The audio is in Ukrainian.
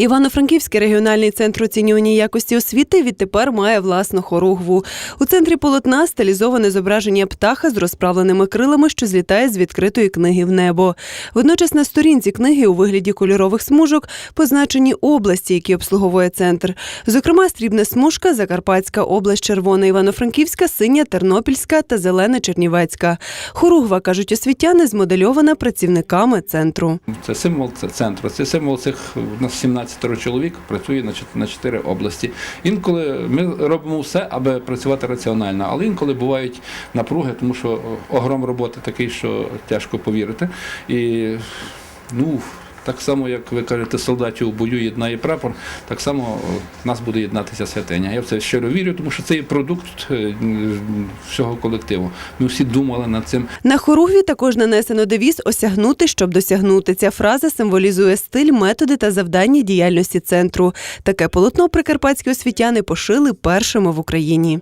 Івано-Франківський регіональний центр оцінювання якості освіти відтепер має власну хоругву. У центрі полотна стилізоване зображення птаха з розправленими крилами, що злітає з відкритої книги в небо. Водночас на сторінці книги у вигляді кольорових смужок позначені області, які обслуговує центр. Зокрема, срібна смужка, Закарпатська область, червона Івано-Франківська, синя Тернопільська та зелена Чернівецька. Хоругва, кажуть освітяни, змодельована працівниками центру. Це символ це центру. Це символ цих у нас 17 чоловік працює на на 4 області. Інколи ми робимо все, аби працювати раціонально, але інколи бувають напруги, тому що огром роботи такий, що тяжко повірити. І ну. Так само, як ви кажете, солдатів у бою єднає прапор, так само нас буде єднатися святиня. Я в це щиро вірю, тому що це є продукт е, всього колективу. Ми всі думали над цим. На хоругві також нанесено девіз осягнути, щоб досягнути. Ця фраза символізує стиль, методи та завдання діяльності центру. Таке полотно прикарпатські освітяни пошили першими в Україні.